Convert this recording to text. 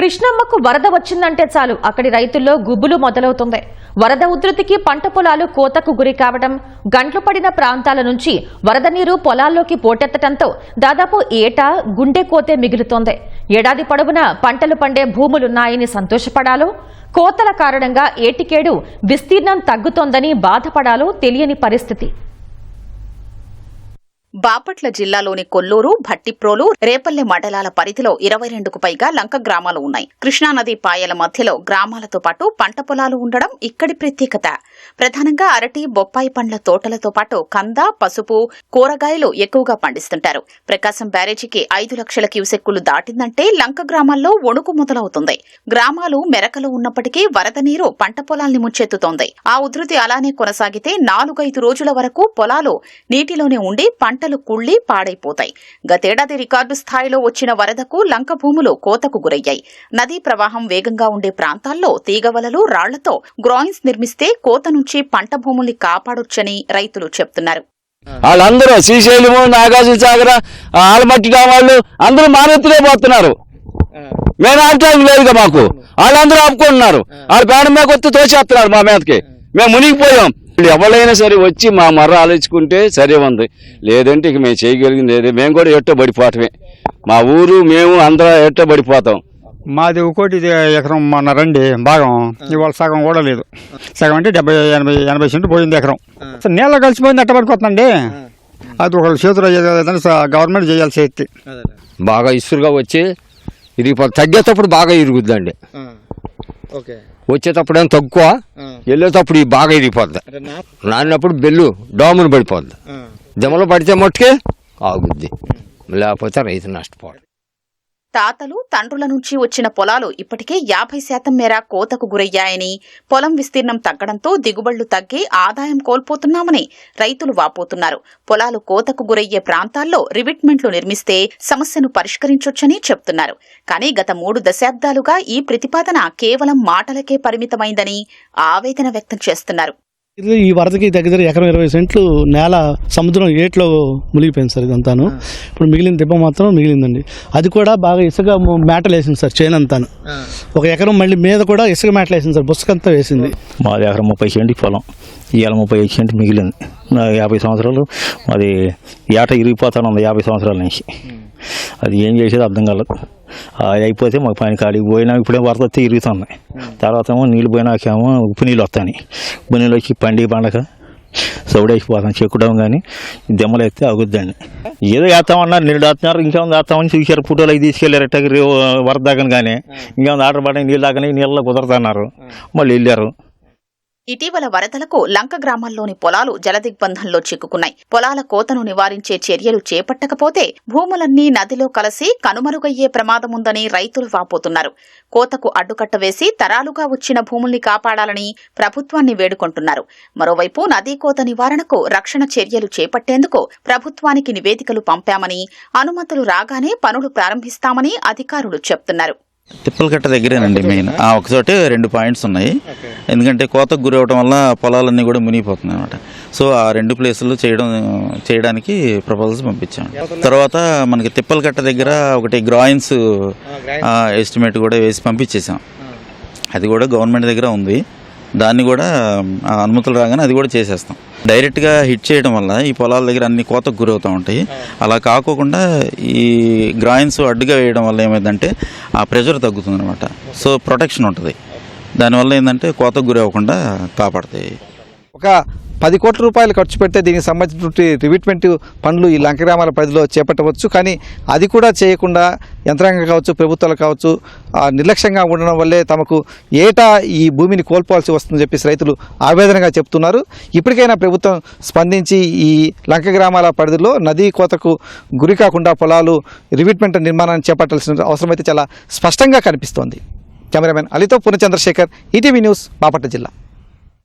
కృష్ణమ్మకు వరద వచ్చిందంటే చాలు. అక్కడి రైతుల్లో గుబులు మొదలవుతుంది. వరద ఉధృతికి పంట పొలాలు కోతకు గురి కావడం గంట్లు పడిన ప్రాంతాల నుంచి వరద నీరు పొలాల్లోకి పోటెత్తడంతో దాదాపు ఏటా గుండె కోతే మిగులుతోంది. ఏడాది పొడవునా పంటలు పండే భూములున్నాయని సంతోషపడాలో కోతల కారణంగా ఏటికేడు విస్తీర్ణం తగ్గుతోందని బాధపడాలో తెలియని పరిస్థితి. బాపట్ల జిల్లాలోని కొల్లూరు భట్టిప్రోలు రేపల్లె మండలాల పరిధిలో ఇరవై రెండుకు పైగా లంక గ్రామాలు ఉన్నాయి. కృష్ణానది పాయల మధ్యలో గ్రామాలతో పాటు పంట పొలాలు ఉండడం ఇక్కడి ప్రత్యేకత. ప్రధానంగా అరటి బొప్పాయి పండ్ల తోటలతో పాటు కంద పసుపు కూరగాయలు ఎక్కువగా పండిస్తుంటారు. ప్రకాశం బ్యారేజీకి ఐదు లక్షల క్యూసెక్కులు దాటిందంటే లంక గ్రామాల్లో వణుకు మొదలవుతుంది. గ్రామాలు మెరకలు ఉన్నప్పటికీ వరద నీరు పంట పొలాల్ని ముంచెత్తుతోంది ఆ ఉధృతి అలానే కొనసాగితే నాలుగైదు రోజుల వరకు పొలాలు నీటిలోనే ఉండి పంట పంటలు కుళ్ళి పాడైపోతాయి. గతేడాది రికార్డు స్థాయిలో వచ్చిన వరదకు లంక భూములు కోతకు గురయ్యాయి. నదీ ప్రవాహం వేగంగా ఉండే ప్రాంతాల్లో తీగవలలు రాళ్ళతో గ్రాయిన్స్ నిర్మిస్తే కోత నుంచి పంట భూముల్ని కాపాడొచ్చని రైతులు చెప్తున్నారు. వాళ్ళందరూ శ్రీశైలము నాగార్జున సాగర ఆలమట్టి వాళ్ళు అందరూ మానెత్తులే పోతున్నారు. మేము ఆపటానికి లేదుగా మాకు. వాళ్ళందరూ ఆపుకుంటున్నారు. వాళ్ళ పేడ మీద కొత్త తోసేస్తున్నారు మా మీదకి. మేము మునిగిపోయాం. ఎవరైనా సరే వచ్చి మా మర్ర ఆలోచించుకుంటే సరే ఉంది. లేదంటే ఇక మేము చేయగలిగింది లేదు మేము కూడా ఎట్టో పడిపోవటమే మా ఊరు మేము అందరూ ఎట్టో పడిపోతాం మాది ఒకటి ఎకరం మొన్న రండి భాగం. ఇవాళ సగం కూడా లేదు. సగం అంటే డెబ్బై ఎనభై ఎనభై సెంట్లు పోయింది ఎకరం. నీళ్ళ కలిసిపోయింది ఎట్ట పడిపోతుందండి? అది ఒకళ్ళ చేతులు గవర్నమెంట్ చేయాల్సి బాగా ఇసురుగా వచ్చి ఇరిగిపోతుంది తగ్గేటప్పుడు బాగా ఇరుగుద్దండి. వచ్చేటప్పుడు ఏం తక్కువ? వెళ్ళేటప్పుడు ఈ బాగా ఇరిగిపోద్ది. నానినప్పుడు బెల్లు డోమును పడిపోద్ది. దెమలో పడితే మట్టుకే ఆగుద్ది. లేకపోతే రైతు నష్టపోడు. తాతలు తండ్రుల నుంచి వచ్చిన పొలాలు ఇప్పటికే యాభై శాతం మేర కోతకు గురయ్యాయని పొలం విస్తీర్ణం తగ్గడంతో దిగుబడులు తగ్గి ఆదాయం కోల్పోతున్నామని రైతులు వాపోతున్నారు. పొలాలు కోతకు గురయ్యే ప్రాంతాల్లో రివిట్మెంట్లు నిర్మిస్తే సమస్యను పరిష్కరించొచ్చని చెప్తున్నారు. కానీ గత మూడు దశాబ్దాలుగా ఈ ప్రతిపాదన కేవలం మాటలకే పరిమితమైందని ఆవేదన వ్యక్తం చేస్తున్నారు. ఇది ఈ వరదకి దగ్గర దగ్గర ఎకరం ఇరవై సెంట్లు నేల సముద్రం ఏట్లో మునిగిపోయింది సార్ ఇదంతాను. ఇప్పుడు మిగిలిన దెబ్బ మాత్రం మిగిలిందండి. అది కూడా బాగా ఇసుక మేటలు వేసింది సార్ చేను అంతాను. ఒక ఎకరం మళ్ళీ మీద కూడా ఇసుక మేటలు వేసింది సార్ బుసకంతా వేసింది. మాది ఎకరం ముప్పై సెంటు పొలం. ఇవాళ ముప్పై ఐదు సెంటు మిగిలింది. యాభై సంవత్సరాలు అది ఏట ఇరిగిపోతాను ఉంది యాభై సంవత్సరాల నుంచి. అది ఏం చేసేది అర్థం కాలేదు. అది అయిపోతే మాకు పని కాడికి పోయినా ఇప్పుడే వరద వస్తే ఇరుగుతుంది తర్వాత ఏమో నీళ్ళు పోయినాకేమో ఉప్పు నీళ్ళు వస్తాయి ఉప్పు నీళ్ళు వచ్చి పండి పండగ సౌడైపోతాం చెక్కుడం కానీ దెమ్మలు ఎత్తే అగుద్దండి ఏదో వేస్తామన్నారు నీళ్ళు వేస్తున్నారు ఇంకేముంది వేస్తామని చూశారు ఫోటోలు అవి తీసుకెళ్ళారు ఎట్టకి వరద దాకని కానీ ఇంకేముంది ఆర్డర్ పడి నీళ్ళు దాకని నీళ్ళలో కుదరదన్నారు. మళ్ళీ వెళ్ళారు. ఇటీవల వరదలకు లంక గ్రామాల్లోని పొలాలు జలదిగ్బంధంలో చిక్కుకున్నాయి. పొలాల కోతను నివారించే చర్యలు చేపట్టకపోతే భూములన్నీ నదిలో కలిసి కనుమరుగయ్యే ప్రమాదముందని రైతులు వాపోతున్నారు. కోతకు అడ్డుకట్ట వేసి తరాలుగా వచ్చిన భూముల్ని కాపాడాలని ప్రభుత్వాన్ని వేడుకుంటున్నారు. మరోవైపు నదీ కోత నివారణకు రక్షణ చర్యలు చేపట్టేందుకు ప్రభుత్వానికి నివేదికలు పంపామని అనుమతులు రాగానే పనులు ప్రారంభిస్తామని అధికారులు చెప్తున్నారు. తిప్పలకట్ట దగ్గరేనండి మెయిన్ ఆ ఒకచోటే రెండు పాయింట్స్ ఉన్నాయి. ఎందుకంటే కోతకు గురి అవడం వల్ల పొలాలన్నీ కూడా మునిగిపోతున్నాయి అనమాట సో ఆ రెండు ప్లేసులు చేయడం చేయడానికి ప్రపోజల్స్ పంపించాం తర్వాత మనకి తిప్పలకట్ట దగ్గర ఒకటి గ్రాయిన్స్ ఎస్టిమేట్ కూడా వేసి పంపించేసాం. అది కూడా గవర్నమెంట్ దగ్గర ఉంది. దాన్ని కూడా ఆ అనుమతులు రాగానే అది కూడా చేసేస్తాం. డైరెక్ట్గా హిట్ చేయడం వల్ల ఈ పొలాల దగ్గర అన్ని కోతకు గురవుతూ ఉంటాయి. అలా కాకోకుండా ఈ గ్రాయిన్స్ అడ్డుగా వేయడం వల్ల ఏమైందంటే ఆ ప్రెషర్ తగ్గుతుంది అనమాట సో ప్రొటెక్షన్ ఉంటుంది. దానివల్ల ఏంటంటే కోతకు గురి అవ్వకుండా కాపాడతాయి. ఒక పది కోట్ల రూపాయలు ఖర్చు పెడితే దీనికి సంబంధించినటువంటి రివిట్మెంట్ పనులు ఈ లంక గ్రామాల పరిధిలో చేపట్టవచ్చు. కానీ అది కూడా చేయకుండా యంత్రాంగం కావచ్చు ప్రభుత్వాలు కావచ్చు నిర్లక్ష్యంగా ఉండడం వల్లే తమకు ఏటా ఈ భూమిని కోల్పోవాల్సి వస్తుందని చెప్పేసి రైతులు ఆవేదనగా చెప్తున్నారు. ఇప్పటికైనా ప్రభుత్వం స్పందించి ఈ లంక గ్రామాల పరిధిలో నదీ కోతకు గురి కాకుండా పొలాలు రివిట్మెంట్ నిర్మాణాన్ని చేపట్టాల్సిన అవసరం అయితే చాలా స్పష్టంగా కనిపిస్తోంది. కెమెరామెన్ అలితో పూర్ణచంద్రశేఖర్ ఈటీవీ న్యూస్ బాపట్ల జిల్లా.